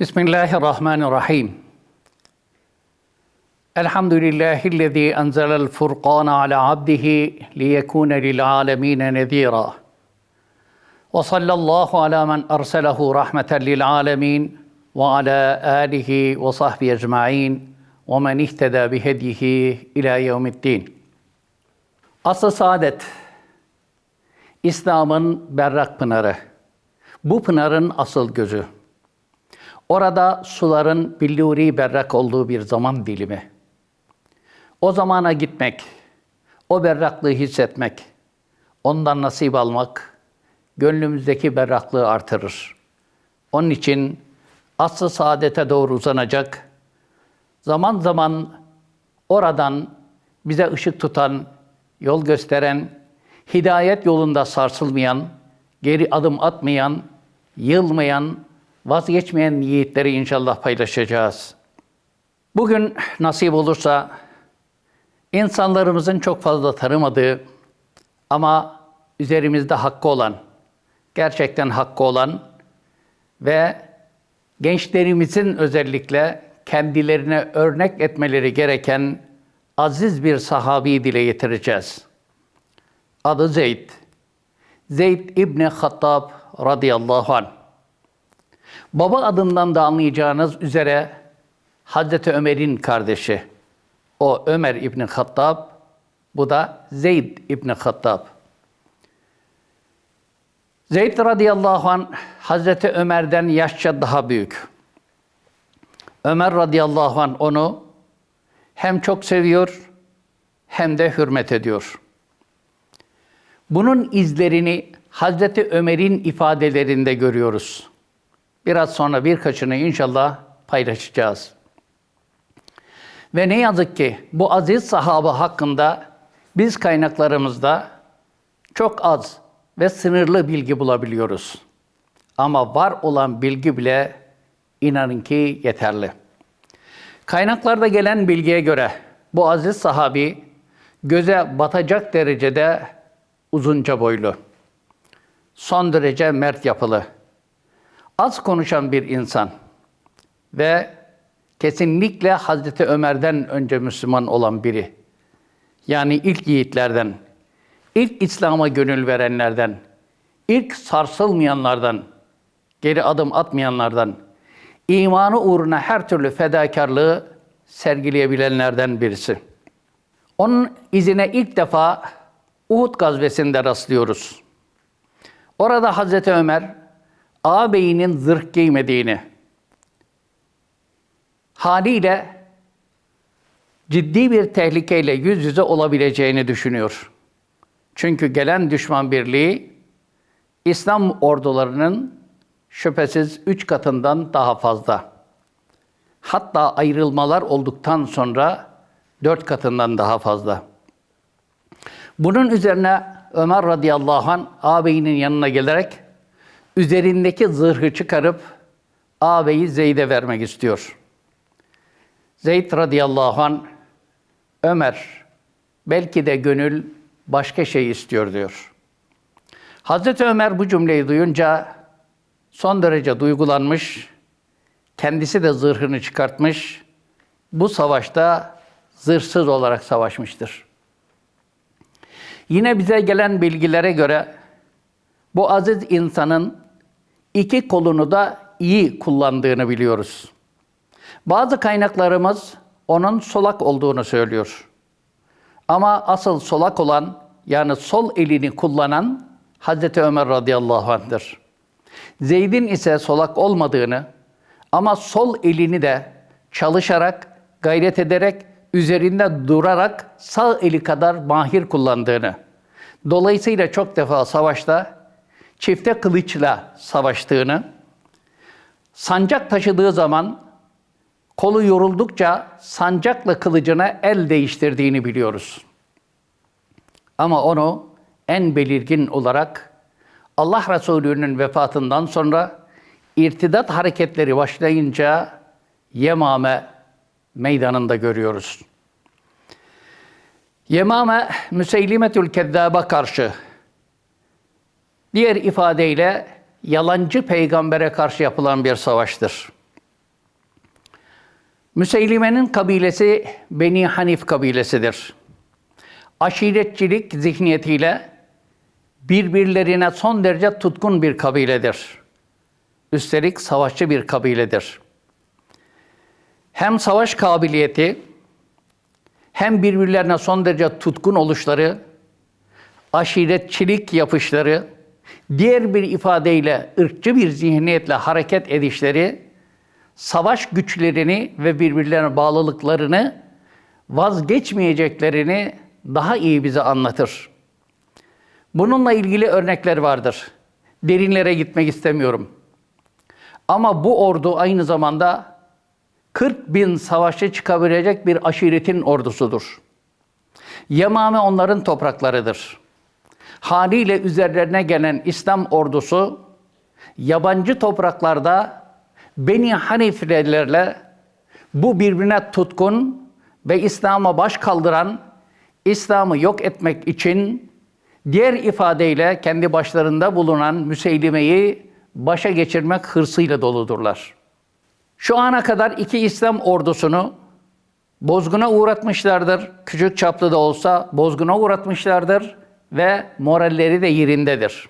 Bismillahirrahmanirrahim. Elhamdülillahi'llezî enzelel furqâne ala abdihi liyekûne lil âlemîne nezîrâ. Ve sallallahu ala men erselehu rahmeten lil âlemîn ve ala âlihi ve sahbihi ecmaîn ve men ihtedâ bihedyihi ilâ yevmiddin. Asıl saadet, İslam'ın berrak pınarı. Bu pınarın asıl gözü. Orada suların billuri berrak olduğu bir zaman dilimi. O zamana gitmek, o berraklığı hissetmek, ondan nasip almak, gönlümüzdeki berraklığı artırır. Onun için aslı saadete doğru uzanacak, zaman zaman oradan bize ışık tutan, yol gösteren, hidayet yolunda sarsılmayan, geri adım atmayan, yılmayan, vazgeçmeyen yiğitleri inşallah paylaşacağız. Bugün nasip olursa insanlarımızın çok fazla tanımadığı ama üzerimizde hakkı olan, gerçekten hakkı olan ve gençlerimizin özellikle kendilerine örnek etmeleri gereken aziz bir sahabi dile getireceğiz. Adı Zeyd. Zeyd İbni Hattab radıyallahu anh. Baba adından da anlayacağınız üzere Hazreti Ömer'in kardeşi. O Ömer İbni Hattab, bu da Zeyd İbni Hattab. Zeyd radıyallahu anh Hazreti Ömer'den yaşça daha büyük. Ömer radıyallahu anh onu hem çok seviyor hem de hürmet ediyor. Bunun izlerini Hazreti Ömer'in ifadelerinde görüyoruz. Biraz sonra birkaçını inşallah paylaşacağız. Ve ne yazık ki bu aziz sahaba hakkında biz kaynaklarımızda çok az ve sınırlı bilgi bulabiliyoruz. Ama var olan bilgi bile inanın ki yeterli. Kaynaklarda gelen bilgiye göre bu aziz sahabi göze batacak derecede uzunca boylu, son derece mert yapılı, az konuşan bir insan ve kesinlikle Hazreti Ömer'den önce Müslüman olan biri. Yani ilk yiğitlerden, ilk İslam'a gönül verenlerden, ilk sarsılmayanlardan, geri adım atmayanlardan, imanı uğruna her türlü fedakarlığı sergileyebilenlerden birisi. Onun izine ilk defa Uhud gazvesinde rastlıyoruz. Orada Hazreti Ömer ağabeyinin zırh giymediğini, haliyle ciddi bir tehlikeyle yüz yüze olabileceğini düşünüyor. Çünkü gelen düşman birliği İslam ordularının şüphesiz üç katından daha fazla. Hatta ayrılmalar olduktan sonra dört katından daha fazla. Bunun üzerine Ömer radıyallahu anh ağabeyinin yanına gelerek üzerindeki zırhı çıkarıp ağabeyi Zeyd'e vermek istiyor. Zeyd radıyallahu an Ömer belki de gönül başka şey istiyor diyor. Hazreti Ömer bu cümleyi duyunca son derece duygulanmış, kendisi de zırhını çıkartmış, bu savaşta zırhsız olarak savaşmıştır. Yine bize gelen bilgilere göre bu aziz insanın iki kolunu da iyi kullandığını biliyoruz. Bazı kaynaklarımız onun solak olduğunu söylüyor. Ama asıl solak olan yani sol elini kullanan Hazreti Ömer radıyallahu anh'dır. Zeyd'in ise solak olmadığını ama sol elini de çalışarak, gayret ederek, üzerinde durarak sağ eli kadar mahir kullandığını. Dolayısıyla çok defa savaşta çifte kılıçla savaştığını, sancak taşıdığı zaman kolu yoruldukça sancakla kılıcına el değiştirdiğini biliyoruz. Ama onu en belirgin olarak Allah Resulü'nün vefatından sonra irtidat hareketleri başlayınca Yemame meydanında görüyoruz. Yemame Müseylimetül Kezzab'a karşı diğer ifadeyle yalancı peygambere karşı yapılan bir savaştır. Müseylime'nin kabilesi Beni Hanif kabilesidir. Aşiretçilik zihniyetiyle birbirlerine son derece tutkun bir kabiledir. Üstelik savaşçı bir kabiledir. Hem savaş kabiliyeti hem birbirlerine son derece tutkun oluşları, aşiretçilik yapışları, diğer bir ifadeyle ırkçı bir zihniyetle hareket edişleri, savaş güçlerini ve birbirlerine bağlılıklarını vazgeçmeyeceklerini daha iyi bize anlatır. Bununla ilgili örnekler vardır. Derinlere gitmek istemiyorum. Ama bu ordu aynı zamanda 40 bin savaşçı çıkabilecek bir aşiretin ordusudur. Yemame onların topraklarıdır. Haliyle üzerlerine gelen İslam ordusu yabancı topraklarda Beni Hanifilerle bu birbirine tutkun ve İslam'a baş kaldıran, İslam'ı yok etmek için diğer ifadeyle kendi başlarında bulunan Müseylime'yi başa geçirmek hırsıyla doludurlar. Şu ana kadar iki İslam ordusunu bozguna uğratmışlardır. Küçük çaplı da olsa bozguna uğratmışlardır ve moralleri de yerindedir.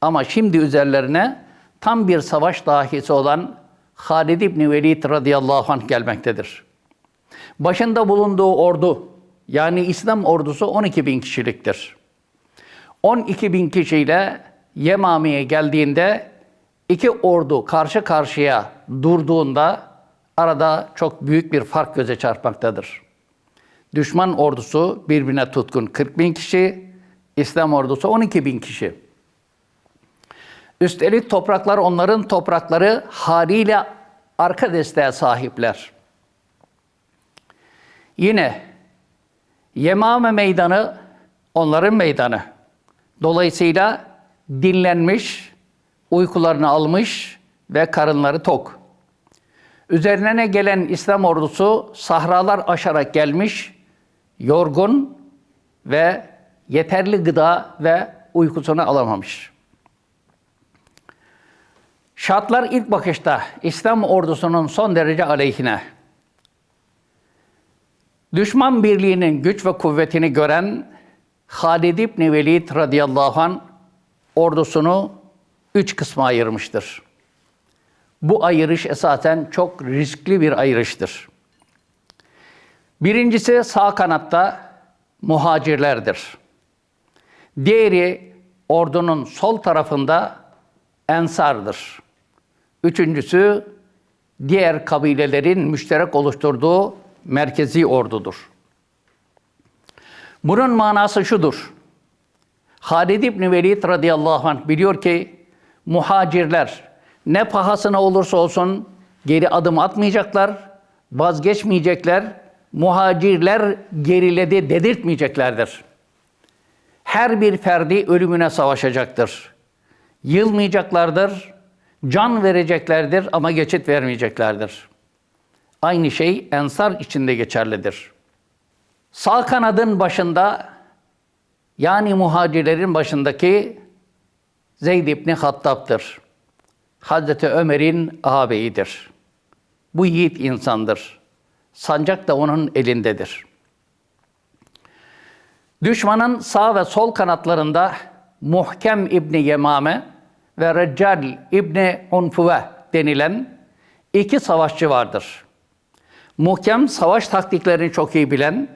Ama şimdi üzerlerine tam bir savaş dahisi olan Halid İbni Velid radıyallahu anh gelmektedir. Başında bulunduğu ordu, yani İslam ordusu 12 bin kişiliktir. 12 bin kişiyle Yemami'ye geldiğinde iki ordu karşı karşıya durduğunda arada çok büyük bir fark göze çarpmaktadır. Düşman ordusu birbirine tutkun 40 bin kişi, İslam ordusu 12 bin kişi. Üstelik topraklar onların toprakları haliyle arka desteğe sahipler. Yine Yemame meydanı onların meydanı. Dolayısıyla dinlenmiş, uykularını almış ve karınları tok. Üzerine gelen İslam ordusu sahralar aşarak gelmiş, yorgun ve yeterli gıda ve uykusunu alamamış. Şartlar ilk bakışta İslam ordusunun son derece aleyhine. Düşman birliğinin güç ve kuvvetini gören Halid İbni Velid radıyallahu an ordusunu üç kısma ayırmıştır. Bu ayırış esasen çok riskli bir ayırıştır. Birincisi sağ kanatta muhacirlerdir. Diğeri ordunun sol tarafında ensardır. Üçüncüsü diğer kabilelerin müşterek oluşturduğu merkezi ordudur. Bunun manası şudur. Halid İbni Velid radıyallahu anh biliyor ki muhacirler ne pahasına olursa olsun geri adım atmayacaklar, vazgeçmeyecekler, muhacirler geriledi dedirtmeyeceklerdir. Her bir ferdi ölümüne savaşacaktır. Yılmayacaklardır, can vereceklerdir ama geçit vermeyeceklerdir. Aynı şey ensar içinde geçerlidir. Sağ kanadın başında yani muhacirlerin başındaki Zeyd İbni Hattab'dır. Hazreti Ömer'in ağabeyidir. Bu yiğit insandır. Sancak da onun elindedir. Düşmanın sağ ve sol kanatlarında Muhkem İbni Yemame ve Reccal İbni Unfuve denilen iki savaşçı vardır. Muhkem savaş taktiklerini çok iyi bilen,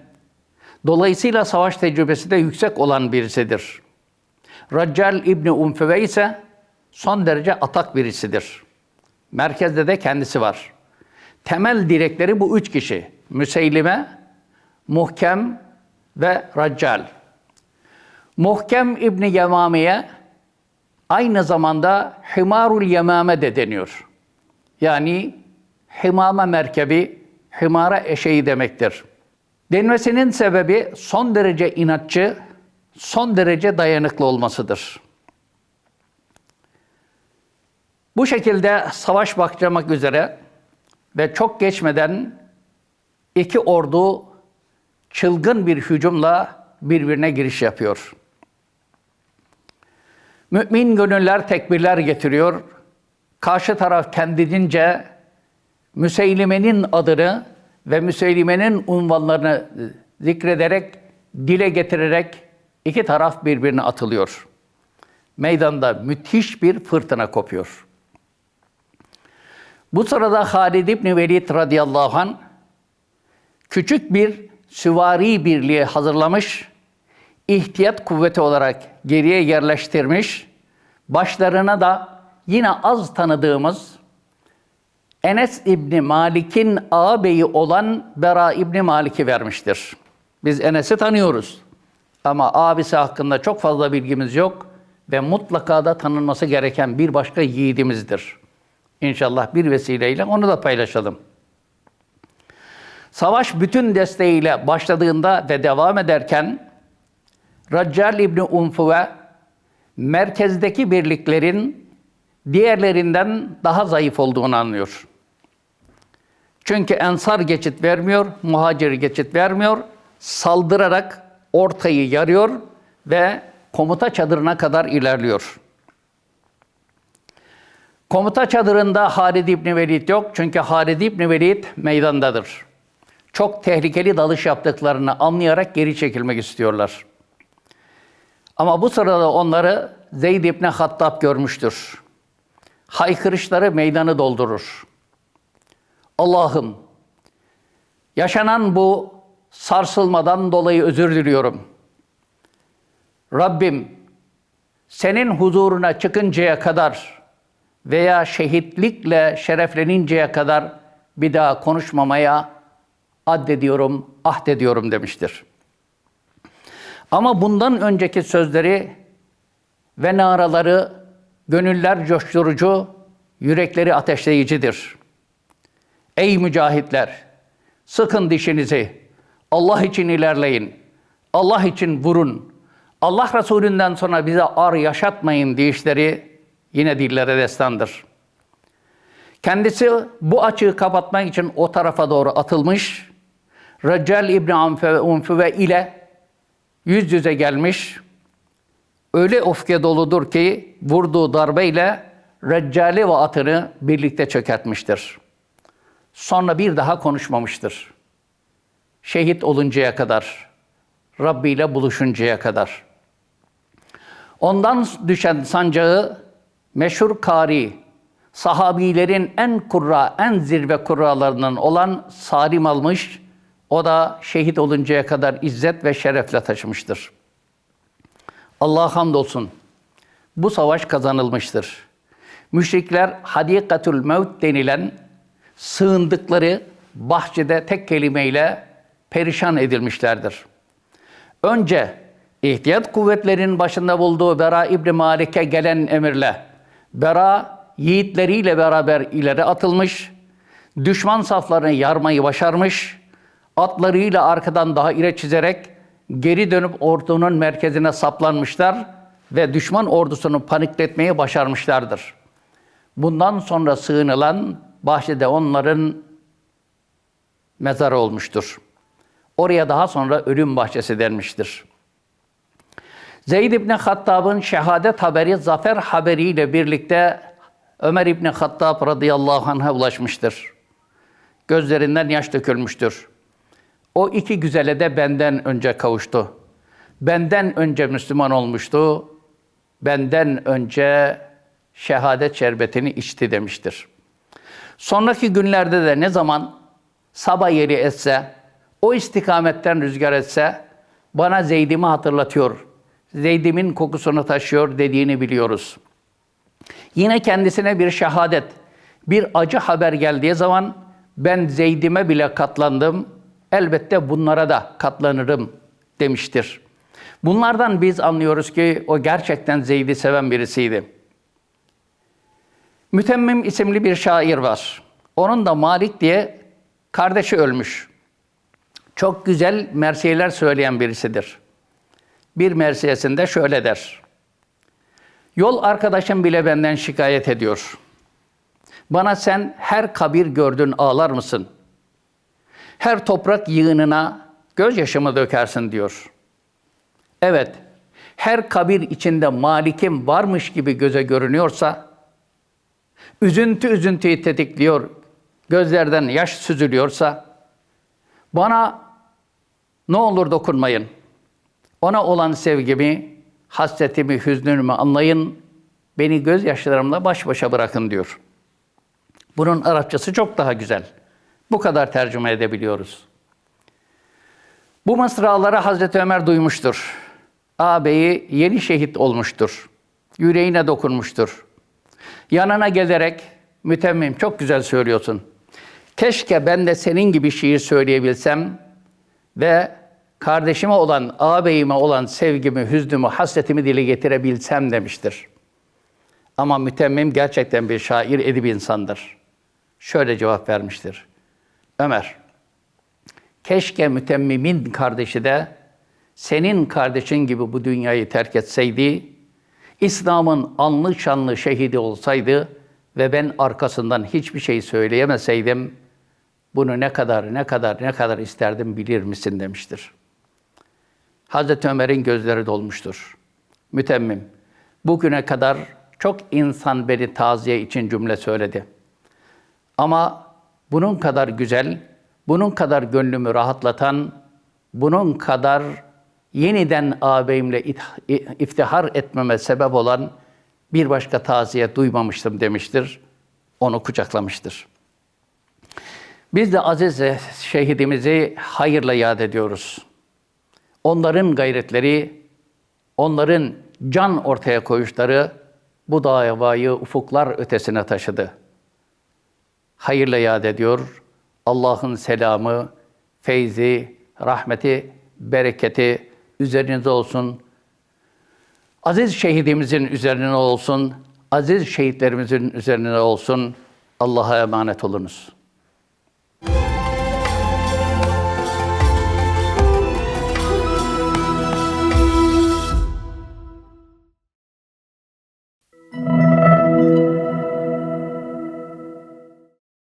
dolayısıyla savaş tecrübesi de yüksek olan birisidir. Reccal İbni Unfuve ise son derece atak birisidir. Merkezde de kendisi var. Temel direkleri bu üç kişi. Müseylime, Muhkem ve Raccal. Muhkem İbni Yemami'ye aynı zamanda Himarul Yemame de deniyor. Yani himama merkebi, himara eşeği demektir. Denmesinin sebebi son derece inatçı, son derece dayanıklı olmasıdır. Bu şekilde savaş başlamak üzere ve çok geçmeden iki ordu çılgın bir hücumla birbirine giriş yapıyor. Mümin gönüller tekbirler getiriyor. Karşı taraf kendince Müseylime'nin adını ve Müseylime'nin unvanlarını zikrederek, dile getirerek iki taraf birbirine atılıyor. Meydanda müthiş bir fırtına kopuyor. Bu sırada Halid İbni Velid radıyallahu anh küçük bir süvari birliği hazırlamış, ihtiyat kuvveti olarak geriye yerleştirmiş, başlarına da yine az tanıdığımız Enes İbni Malik'in ağabeyi olan Bera İbni Malik'i vermiştir. Biz Enes'i tanıyoruz. Ama abisi hakkında çok fazla bilgimiz yok ve mutlaka da tanınması gereken bir başka yiğidimizdir. İnşallah bir vesileyle onu da paylaşalım. Savaş bütün desteğiyle başladığında ve devam ederken Raccal İbni Unfuve merkezdeki birliklerin diğerlerinden daha zayıf olduğunu anlıyor. Çünkü Ensar geçit vermiyor, muhacir geçit vermiyor. Saldırarak ortayı yarıyor ve komuta çadırına kadar ilerliyor. Komuta çadırında Halid İbni Velid yok çünkü Halid İbni Velid meydandadır. Çok tehlikeli dalış yaptıklarını anlayarak geri çekilmek istiyorlar. Ama bu sırada onları Zeyd İbni Hattab görmüştür. Haykırışları meydanı doldurur. Allah'ım, yaşanan bu sarsılmadan dolayı özür diliyorum. Rabbim, senin huzuruna çıkıncaya kadar veya şehitlikle şerefleninceye kadar bir daha konuşmamaya addediyorum, ahdediyorum demiştir. Ama bundan önceki sözleri ve naraları gönüller coşturucu, yürekleri ateşleyicidir. Ey mücahitler, sıkın dişinizi, Allah için ilerleyin, Allah için vurun, Allah Resulünden sonra bize ar yaşatmayın deyişleri yine dillere destandır. Kendisi bu açığı kapatmak için o tarafa doğru atılmış, Reccal İbni Unfüve ile yüz yüze gelmiş, öyle öfke doludur ki vurduğu darbeyle Reccali ve atını birlikte çökertmiştir. Sonra bir daha konuşmamıştır. Şehit oluncaya kadar, Rabbi ile buluşuncaya kadar. Ondan düşen sancağı meşhur kari, sahabilerin en kurra, en zirve kurralarından olan Salim almış, o da şehit oluncaya kadar izzet ve şerefle taşımıştır. Allah hamdolsun. Bu savaş kazanılmıştır. Müşrikler hadikatül mevt denilen sığındıkları bahçede tek kelimeyle perişan edilmişlerdir. Önce ihtiyat kuvvetlerinin başında bulduğu Bera İbni Malik'e gelen emirle Bera yiğitleriyle beraber ileri atılmış, düşman saflarını yarmayı başarmış, atlarıyla arkadan daha ire çizerek geri dönüp ordunun merkezine saplanmışlar ve düşman ordusunu panikletmeyi başarmışlardır. Bundan sonra sığınılan bahçede onların mezarı olmuştur. Oraya daha sonra ölüm bahçesi denmiştir. Zeyd İbni Hattab'ın şehadet haberi, zafer haberiyle birlikte Ömer İbni Hattab radıyallahu anh'a ulaşmıştır. Gözlerinden yaş dökülmüştür. O iki güzele de benden önce kavuştu. Benden önce Müslüman olmuştu. Benden önce şehadet şerbetini içti demiştir. Sonraki günlerde de ne zaman sabah yeri etse, o istikametten rüzgar etse bana Zeyd'imi hatırlatıyor. Zeyd'imin kokusunu taşıyor dediğini biliyoruz. Yine kendisine bir şehadet, bir acı haber geldiği zaman ben Zeyd'ime bile katlandım, elbette bunlara da katlanırım demiştir. Bunlardan biz anlıyoruz ki o gerçekten Zeyd'i seven birisiydi. Mütemmim isimli bir şair var. Onun da Malik diye kardeşi ölmüş. Çok güzel mersiyeler söyleyen birisidir. Bir mersiyesinde şöyle der. Yol arkadaşım bile benden şikayet ediyor. Bana sen her kabir gördün ağlar mısın? Her toprak yığınına gözyaşımı dökersin diyor. Evet, her kabir içinde malikim varmış gibi göze görünüyorsa, üzüntü üzüntüyü tetikliyor, gözlerden yaş süzülüyorsa bana ne olur dokunmayın. Ona olan sevgimi, hasretimi, hüznümü anlayın. Beni gözyaşlarımla baş başa bırakın diyor. Bunun Arapçası çok daha güzel. Bu kadar tercüme edebiliyoruz. Bu mısraları Hazreti Ömer duymuştur. Ağabeyi yeni şehit olmuştur. Yüreğine dokunmuştur. Yanına gelerek mütemmim çok güzel söylüyorsun. Keşke ben de senin gibi şiir söyleyebilsem ve kardeşime olan, ağabeyime olan sevgimi, hüznümü, hasretimi dile getirebilsem demiştir. Ama mütemmim gerçekten bir şair, edip insandır. Şöyle cevap vermiştir. Ömer, keşke mütemmimin kardeşi de senin kardeşin gibi bu dünyayı terk etseydi, İslam'ın anlı şanlı şehidi olsaydı ve ben arkasından hiçbir şey söyleyemeseydim, bunu ne kadar ne kadar ne kadar isterdim bilir misin demiştir. Hazreti Ömer'in gözleri dolmuştur. Mütemmim. Bugüne kadar çok insan beni taziye için cümle söyledi. Ama bunun kadar güzel, bunun kadar gönlümü rahatlatan, bunun kadar yeniden ağabeyimle iftihar etmeme sebep olan bir başka taziye duymamıştım demiştir. Onu kucaklamıştır. Biz de aziz şehidimizi hayırla yad ediyoruz. Onların gayretleri, onların can ortaya koyuşları bu davayı ufuklar ötesine taşıdı. Hayırla yad ediyor. Allah'ın selamı, feyzi, rahmeti, bereketi üzerinize olsun. Aziz şehidimizin üzerine olsun. Aziz şehitlerimizin üzerine olsun. Allah'a emanet olunuz.